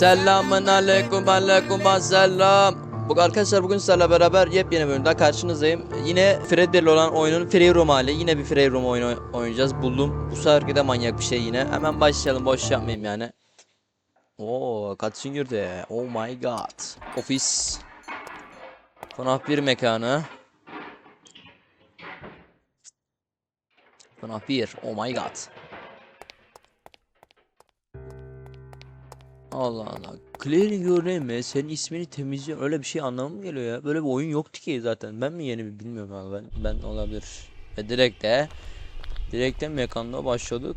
Selamun aleyküm aleyküm selam. Bu arkadaşlar bugün sizlerle beraber yepyeni bölümde karşınızdayım. Yine Freddy'li olan oyunun Free Room hali. Yine bir Free Room oyunu oynayacağız. Buldum. Bu seferki de manyak bir şey yine. Hemen başlayalım. Boş yapmayayım yani. Oo, kaçın girdi. Oh my god. Ofis. FNAF 1 mekanı. FNAF 1. Oh my god. Allah Allah. Claire göreme senin ismini temizliyor. Öyle bir şey anlamı mı geliyor ya? Böyle bir oyun yoktu ki zaten. Ben mi yeni bir bilmiyorum abi. Ben, ben olabilir. Ve direkt de direkt de mekanda başladık.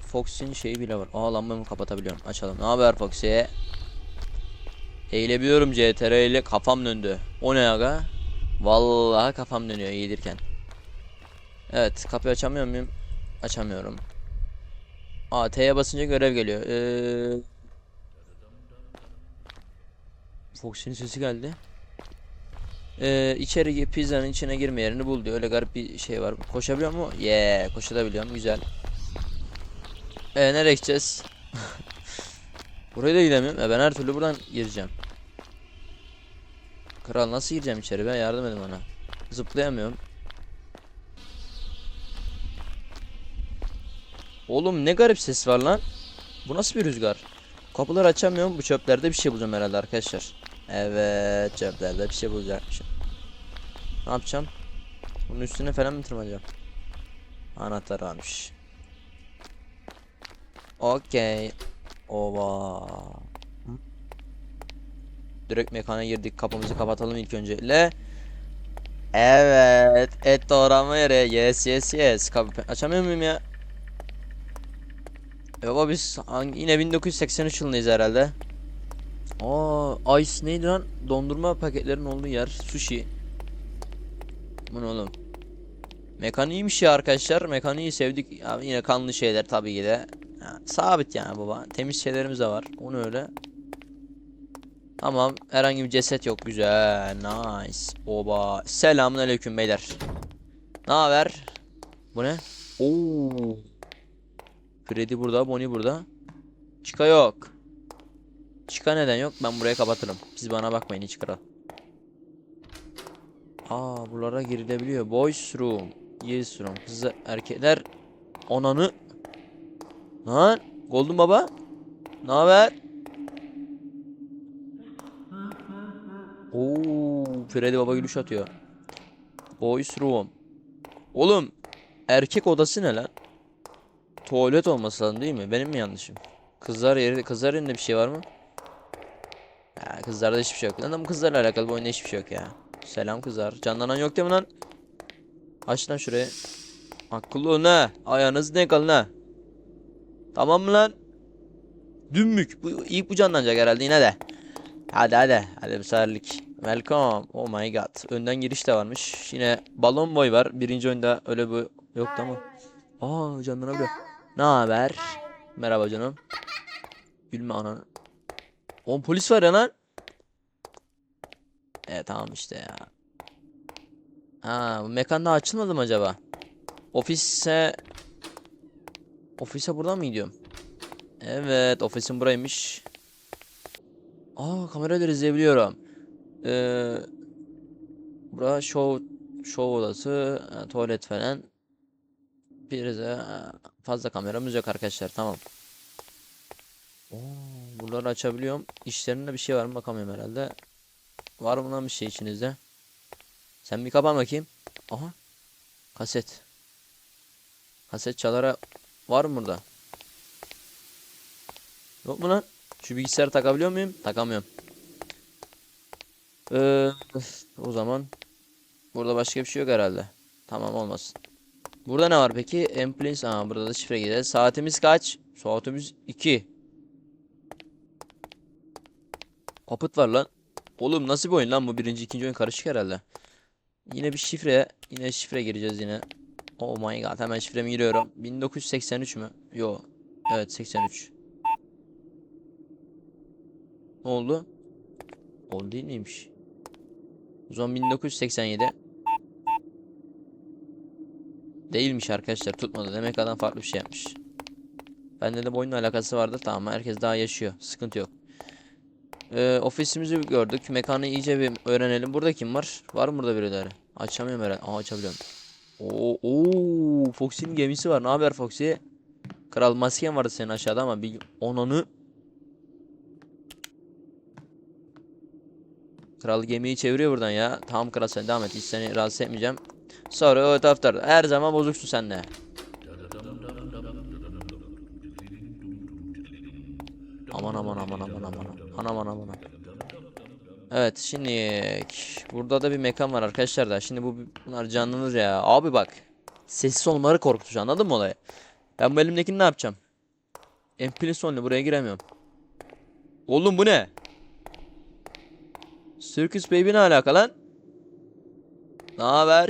Fox'in şeyi bile var. Aa lambamı kapatabiliyorum. Açalım. Ne haber Foxy? Eğilebiliyorum CTR ile kafam döndü. O ne aga? Vallahi kafam dönüyor eğilirken. Evet kapıyı açamıyor muyum? Açamıyorum. Aa T'ye basınca görev geliyor. Eee Foxy'nin sesi geldi. Ee, içeri pizzanın içine girme yerini bul diyor. Öyle garip bir şey var. Koşabiliyor mu? Yeah, koşabiliyorum. Güzel. Ee, nereye gideceğiz? Buraya da gidemiyorum. E, ben her türlü buradan gireceğim. Kral nasıl gireceğim içeri? Ben yardım edin bana. Zıplayamıyorum. Oğlum ne garip ses var lan. Bu nasıl bir rüzgar? Kapıları açamıyorum. Bu çöplerde bir şey bulacağım herhalde arkadaşlar. Evet çöplerde bir şey bulacakmışım. Ne yapacağım? Bunun üstüne falan mı tırmanacağım? Anahtar varmış. Okey. Ova. Direkt mekana girdik. Kapımızı kapatalım ilk önceyle. Evet. Et doğrama yeri. Yes yes yes. Kapı açamıyor muyum ya? Baba biz hangi, yine 1983 yılındayız herhalde. Aa, Ice neydi lan? Dondurma paketlerinin olduğu yer. Sushi. Bu ne oğlum? Mekan iyiymiş ya arkadaşlar. Mekanı iyi sevdik. Ya yine kanlı şeyler tabii ki de. Ya, sabit yani baba. Temiz şeylerimiz de var. Onu öyle. Tamam. Herhangi bir ceset yok. Güzel. Nice. Oba. Selamun aleyküm beyler. Ne haber? Bu ne? Oo. Freddy burada, Bonnie burada. Chica yok. Chica neden yok? Ben burayı kapatırım. Siz bana bakmayın hiç kral. Aa buralara girilebiliyor. Boys room. Yes room. Kızlar, erkekler. Ananı. Lan. Golden baba. Ne haber? Oo, Freddy baba gülüş atıyor. Boys room. Oğlum, erkek odası ne lan? Tuvalet olması lazım değil mi? Benim mi yanlışım? Kızlar yeri kızlar yerinde bir şey var mı? Kızlarda hiçbir şey yok. Lan bu kızlarla alakalı bu oyunda hiçbir şey yok ya. Selam kızlar. Canlanan yok değil mi lan? Aç lan şurayı. Akıllı ne? Ayağınız ne kalın ha? Tamam mı lan? Dümmük. Bu, ilk bu canlanacak herhalde yine de. Hadi hadi. Hadi seferlik. Welcome. Oh my god. Önden giriş de varmış. Yine balon boy var. Birinci oyunda öyle bir yoktu ama. Aa canlanabiliyor. Ne haber? Merhaba canım. Gülme ananı. On polis var ya lan. E tamam işte ya. Ha bu mekan daha açılmadı mı acaba? Ofise Ofise buradan mı gidiyorum? Evet ofisim buraymış. Aa kameraları izleyebiliyorum. Ee, bura show show odası, e, tuvalet falan. Bir de fazla kameramız yok arkadaşlar tamam. Oo, buraları açabiliyorum. İşlerinde bir şey var mı bakamıyorum herhalde. Var mı lan bir şey içinizde? Sen bir kapan bakayım. Aha. Kaset. Kaset çalara var mı burada? Yok mu lan? Şu bilgisayarı takabiliyor muyum? Takamıyorum. Ee, o zaman burada başka bir şey yok herhalde. Tamam olmasın. Burada ne var peki? Emplins. Aa burada da şifre gireceğiz. Saatimiz kaç? Saatimiz 2. Kapıt var lan. Oğlum nasıl bir oyun lan bu? Birinci ikinci oyun karışık herhalde. Yine bir şifre. Yine şifre gireceğiz yine. Oh my god. Hemen şifremi giriyorum. 1983 mü? Yo. Evet 83. Ne oldu? Oldu değil miymiş? O zaman 1987. Değilmiş arkadaşlar tutmadı. Demek adam farklı bir şey yapmış. Bende de bu oyunla alakası vardır tamam herkes daha yaşıyor. Sıkıntı yok. Ee, ofisimizi gördük. Mekanı iyice bir öğrenelim. Burada kim var? Var mı burada birileri? Açamıyorum herhalde. Aa açabiliyorum. Oo, oo, Foxy'nin gemisi var. Ne haber Foxy? Kral masken vardı senin aşağıda ama bir onanı Kral gemiyi çeviriyor buradan ya. Tamam kral sen devam et. Hiç seni rahatsız etmeyeceğim. Sonra o taraftar. Her zaman bozuksun sen de. Aman aman aman aman aman. Aman aman aman. Evet şimdi burada da bir mekan var arkadaşlar da. Şimdi bu bunlar canlanır ya. Abi bak. Sessiz olmaları korkutucu anladın mı olayı? Ben bu elimdekini ne yapacağım? Empilis only buraya giremiyorum. Oğlum bu ne? Circus Baby ne alaka lan? Ne haber?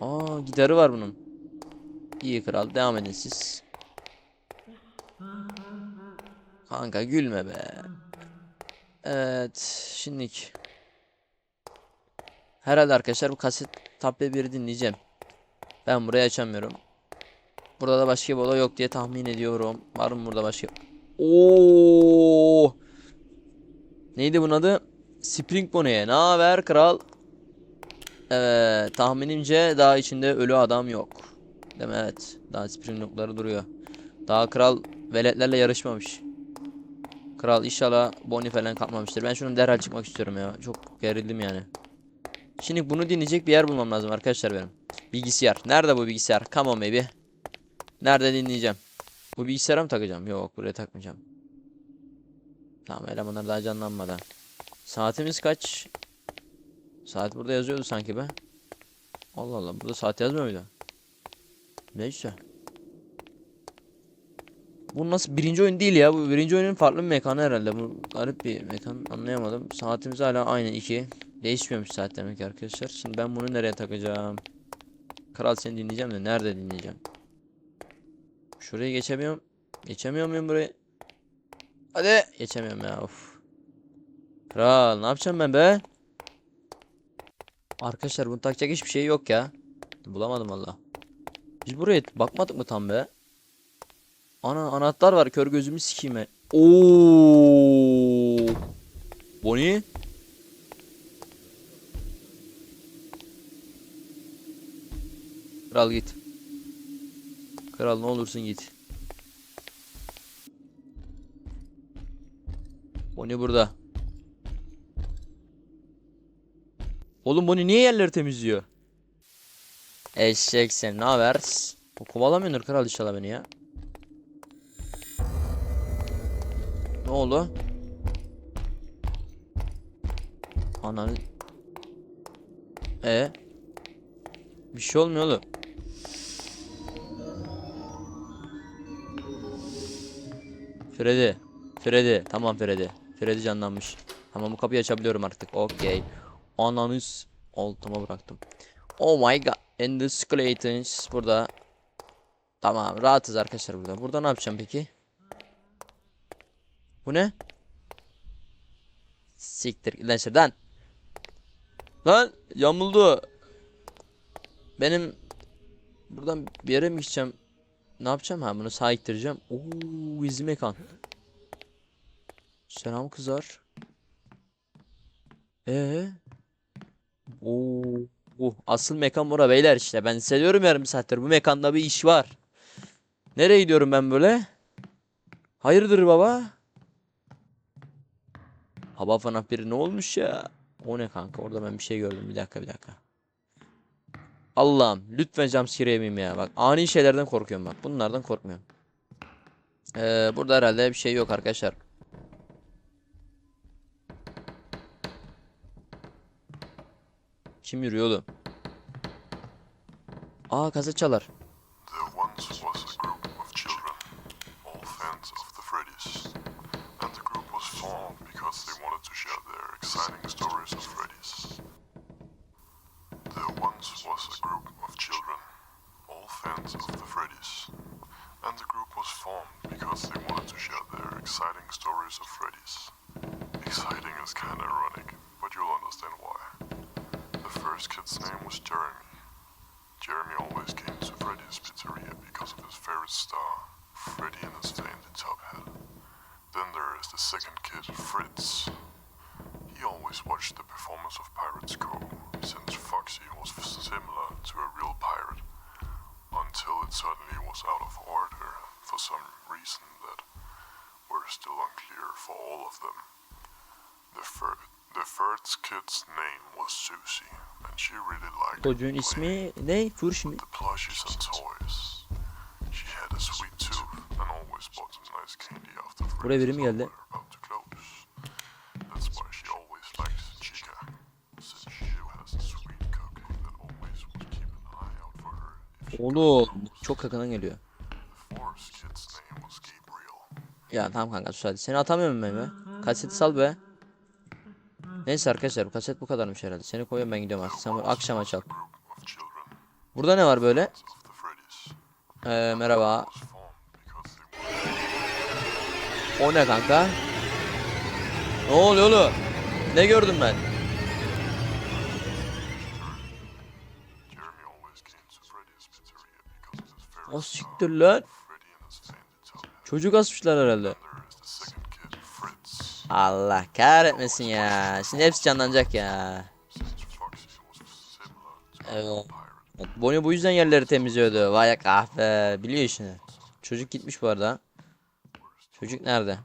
Aa gitarı var bunun. İyi kral devam edin siz. Kanka gülme be. Evet şimdilik. Herhalde arkadaşlar bu kaset taple bir dinleyeceğim. Ben burayı açamıyorum. Burada da başka bir olay yok diye tahmin ediyorum. Var mı burada başka? Oo! Neydi bunun adı? Spring Bonnie. Ne haber kral? Evet, tahminimce daha içinde ölü adam yok. Değil mi? Evet. Daha Spring Lock'ları duruyor. Daha kral veletlerle yarışmamış. Kral inşallah Bonnie falan kapmamıştır. Ben şunu derhal çıkmak istiyorum ya. Çok gerildim yani. Şimdi bunu dinleyecek bir yer bulmam lazım arkadaşlar benim. Bilgisayar. Nerede bu bilgisayar? Come on baby. Nerede dinleyeceğim? Bu bilgisayara mı takacağım? Yok buraya takmayacağım. Tamam elemanlar daha canlanmadan. Saatimiz kaç? Saat burada yazıyordu sanki be. Allah Allah burada saat yazmıyor muydu? Neyse. Bu nasıl birinci oyun değil ya. Bu birinci oyunun farklı bir mekanı herhalde. Bu garip bir mekan anlayamadım. Saatimiz hala aynı 2. Değişmiyormuş saat demek arkadaşlar. Şimdi ben bunu nereye takacağım? Kral seni dinleyeceğim de nerede dinleyeceğim? Şuraya geçemiyorum. Geçemiyor muyum burayı? Hadi. Geçemiyorum ya of. Kral ne yapacağım ben be? Arkadaşlar bunu takacak hiçbir şey yok ya. Bulamadım valla. Biz buraya bakmadık mı tam be? Ana anahtar var kör gözümü sikeyim ben. Oo. Bonnie. Kral git. Kral ne olursun git. Bonnie burada. Oğlum Bonnie niye yerleri temizliyor? Eşek sen ne haber? Kovalamıyordur kral inşallah beni ya. Ne oldu? Ananı... E Bir şey olmuyor oğlum. Freddy. Freddy. Tamam Freddy. Freddy canlanmış. Tamam bu kapıyı açabiliyorum artık. Okey. Ananız altıma bıraktım. Oh my god. And the skeletons burada. Tamam rahatız arkadaşlar burada. Burada ne yapacağım peki? Bu ne? Siktir lan şuradan. Lan yamuldu. Benim buradan bir yere mi gideceğim? Ne yapacağım ha bunu sağa ittireceğim. Oo izli mekan. Selam kızlar. Ee? Oo, uh, asıl mekan bura beyler işte. Ben hissediyorum yarım saattir. Bu mekanda bir iş var. Nereye gidiyorum ben böyle? Hayırdır baba? Hava FNAF biri ne olmuş ya? O ne kanka? Orada ben bir şey gördüm. Bir dakika bir dakika. Allah'ım lütfen jumpscare yemeyeyim ya. Bak ani şeylerden korkuyorum bak. Bunlardan korkmuyorum. Ee, burada herhalde bir şey yok arkadaşlar. Kim yürüyor oğlum? Aa kaset çalar. There once was a group of children, all fans of the Freddy's. Of Freddy's. Exciting is kinda ironic, but you'll understand why. The first kid's name was Jeremy. Jeremy always came to Freddy's pizzeria because of his favorite star, Freddy and his fancy top hat. Then there is the second kid, Fritz. He always watched the performance of Pirates Go, since Foxy was similar to a real pirate, until it suddenly was out of order for some reason that were still unclear for all of them. The, fir- the first kid's name was Susie, and she really liked Çocuğun ismi ne? Furş mi? the plushies and toys. She had a sweet tooth and always bought some nice candy after Buraya biri mi geldi? about to close. That's why she always likes Chica, since she has a sweet cupcake that always would keep an eye out for her. If she Oğlum çok yakından geliyor. Ya tamam kanka sus hadi. Seni atamıyorum ben be. Kaseti sal be. Neyse arkadaşlar bu kaset bu kadarmış herhalde. Seni koyuyorum ben gidiyorum artık. Sen akşama çal. Burada ne var böyle? Ee, merhaba. O ne kanka? Ne oluyor oğlum? Ne gördüm ben? O siktir lan. Çocuk asmışlar herhalde. Allah kahretmesin ya. Şimdi hepsi canlanacak ya. Evet. Bonnie bu yüzden yerleri temizliyordu. Vay kahve. Biliyor işini. Çocuk gitmiş bu arada. Çocuk nerede?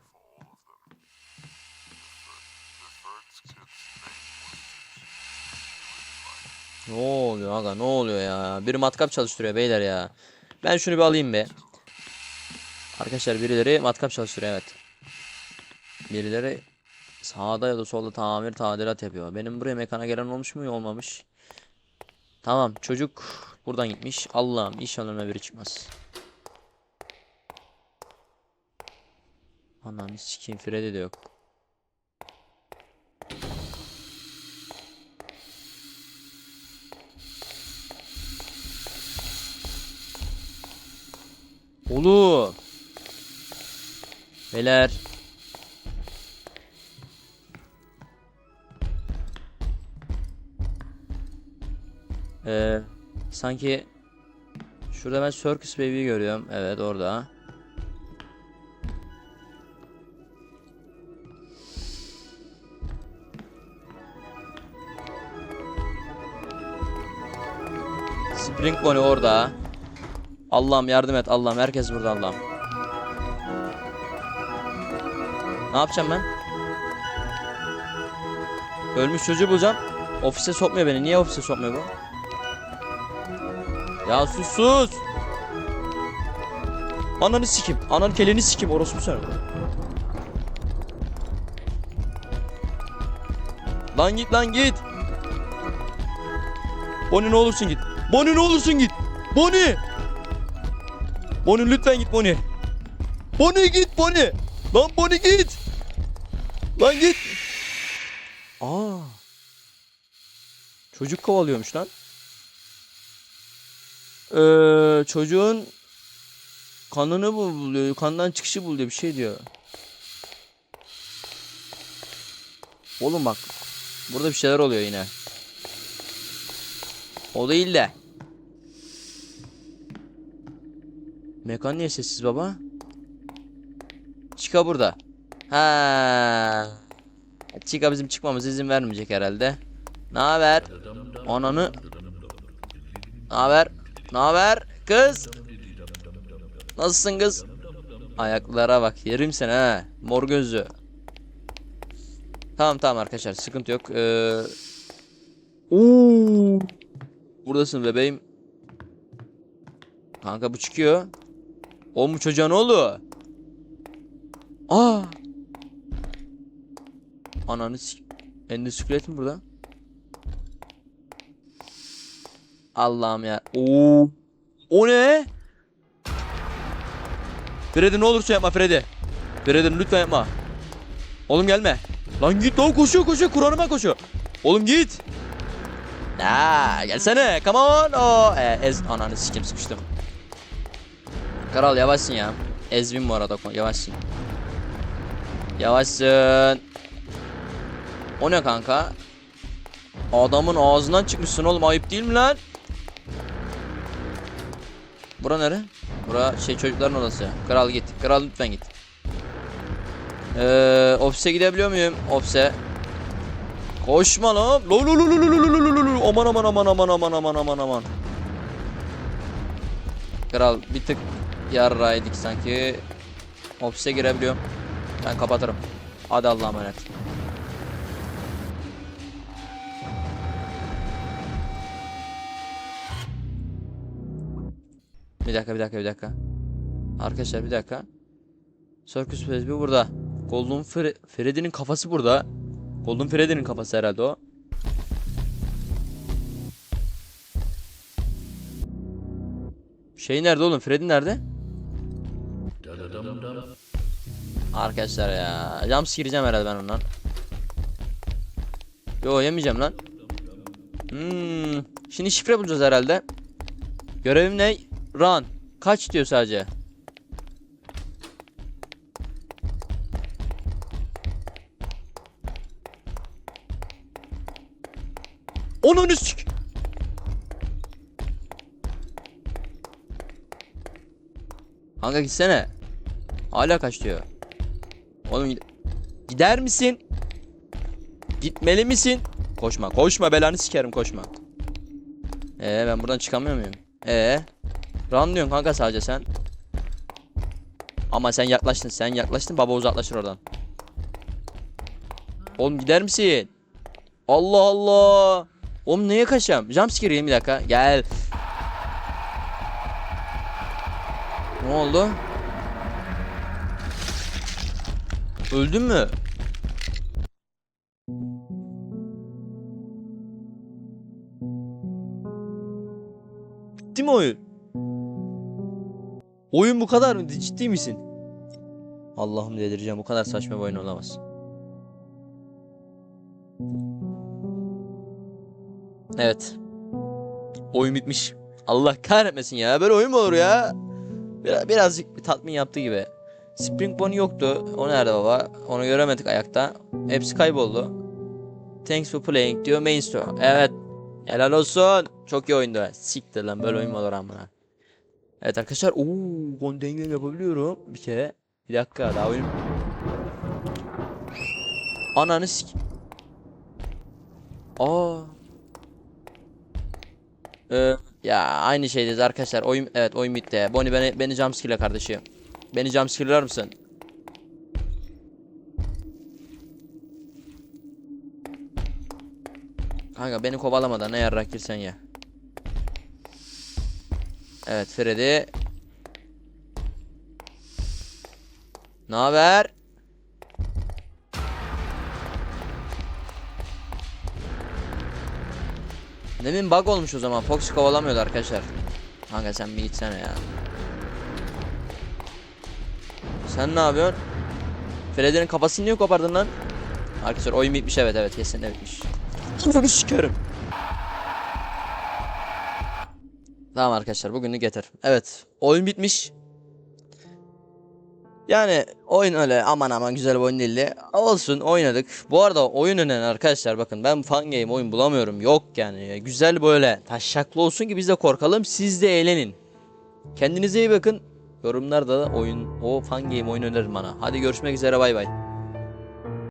Ne oluyor aga ne oluyor ya? Biri matkap çalıştırıyor beyler ya. Ben şunu bir alayım be. Arkadaşlar birileri matkap çalıştırıyor evet. Birileri sağda ya da solda tamir tadilat yapıyor. Benim buraya mekana gelen olmuş mu olmamış. Tamam çocuk buradan gitmiş. Allah'ım inşallah önüme biri çıkmaz. Ananı sikeyim Freddy de yok. Oğlum. Beyler. Ee, sanki şurada ben Circus Baby'yi görüyorum. Evet orada. Spring Bonnie orada. Allah'ım yardım et Allah'ım herkes burada Allah'ım. Ne yapacağım ben? Ölmüş çocuğu bulacağım. Ofise sokmuyor beni. Niye ofise sokmuyor bu? Ya sus sus. Ananı sikim. Ananın kelini sikim. Orospu sen. Lan git lan git. Bonnie ne olursun git. Bonnie ne olursun git. Bonnie. Bonnie lütfen git Bonnie. Bonnie git Bonnie. Lan Bonnie git. Lan git. Aa. Çocuk kovalıyormuş lan. Ee, çocuğun kanını buluyor. Kandan çıkışı buluyor bir şey diyor. Oğlum bak. Burada bir şeyler oluyor yine. O değil de. Mekan niye sessiz baba? Chica burada. Ha. Chica bizim çıkmamıza izin vermeyecek herhalde. Ne haber? Ananı. Ne haber? Ne haber? Kız. Nasılsın kız? Ayaklara bak. Yerim seni ha. Mor gözlü. Tamam tamam arkadaşlar sıkıntı yok. Ee... Oo. Buradasın bebeğim. Kanka bu çıkıyor. O mu çocuğa ne? Aa. Ananı sik... Endüskület mi burada? Allah'ım ya. Oo. O ne? Freddy ne olursa yapma Freddy. Freddy lütfen yapma. Oğlum gelme. Lan git lan koşuyor koşuyor Kur'an'ıma koşuyor. Oğlum git. Ya gelsene come on. Oh, e, ez ananı sikim sıkıştım. Kral yavaşsın ya. Ezbin bu arada yavaşsın. Yavaşsın. O ne kanka? Adamın ağzından çıkmışsın oğlum ayıp değil mi lan? Bura nere? Bura şey çocukların odası. Kral git. Kral lütfen git. Ee, ofise gidebiliyor muyum? Ofise. Koşma lan. Lo lo lo lo lo lo lo lo lo. Aman aman aman aman aman aman aman aman. Kral bir tık yarraydık sanki. Ofise girebiliyorum. Ben kapatırım. Hadi Allah'a emanet. Bir dakika bir dakika bir dakika. Arkadaşlar bir dakika. Circus Frisbee burada. Golden Fre Freddy'nin kafası burada. Golden Freddy'nin kafası herhalde o. Şey nerede oğlum? Freddy nerede? Arkadaşlar ya. Jump gireceğim herhalde ben ondan. Yo yemeyeceğim lan. Hmm. Şimdi şifre bulacağız herhalde. Görevim ne? Run. Kaç diyor sadece. Onu sik. Kanka gitsene. Hala kaç diyor. Oğlum gid- gider misin? Gitmeli misin? Koşma, koşma belanı sikerim koşma. Ee ben buradan çıkamıyor muyum? Ee run diyorsun kanka sadece sen. Ama sen yaklaştın, sen yaklaştın baba uzaklaşır oradan. Oğlum gider misin? Allah Allah. Oğlum neye kaçacağım? Jumpscare yiyeyim bir dakika. Gel. Ne oldu? Öldün mü? Bitti mi oyun? Oyun bu kadar mı? Ciddi misin? Allah'ım delireceğim. Bu kadar saçma bir oyun olamaz. Evet. Oyun bitmiş. Allah kahretmesin ya. Böyle oyun mu olur ya? Biraz, birazcık bir tatmin yaptı gibi. Spring Bonnie yoktu. O nerede baba? Onu göremedik ayakta. Hepsi kayboldu. Thanks for playing diyor main store. Evet. Helal olsun. Çok iyi oyundu. Siktir lan böyle oyun mu olur amına. Evet arkadaşlar. Ooo Gondengame yapabiliyorum. Bir kere. Bir dakika daha oyun. Ananı sik. Aa. Ee, ya aynı şeydeyiz arkadaşlar. Oyun evet oyun bitti. Bonnie beni beni jumpscare kardeşim. Beni jumpscare'lar mısın? Kanka beni kovalamadan ne yarrak girsen ya. Evet Freddy. Ne haber? Demin bug olmuş o zaman. Fox kovalamıyordu arkadaşlar. Kanka sen bir gitsene ya. Sen ne yapıyorsun? Freddy'nin kafasını niye kopardın lan? Arkadaşlar oyun bitmiş evet evet kesinlikle bitmiş. Bunu sikerim. Tamam arkadaşlar bugünlük yeter. Evet oyun bitmiş. Yani oyun öyle aman aman güzel bir oyun değildi. Olsun oynadık. Bu arada oyun öneren arkadaşlar bakın ben fan game oyun bulamıyorum. Yok yani. Güzel böyle taşaklı olsun ki biz de korkalım. Siz de eğlenin. Kendinize iyi bakın. Yorumlarda da oyun o fan game oyun önerin bana. Hadi görüşmek üzere bay bay.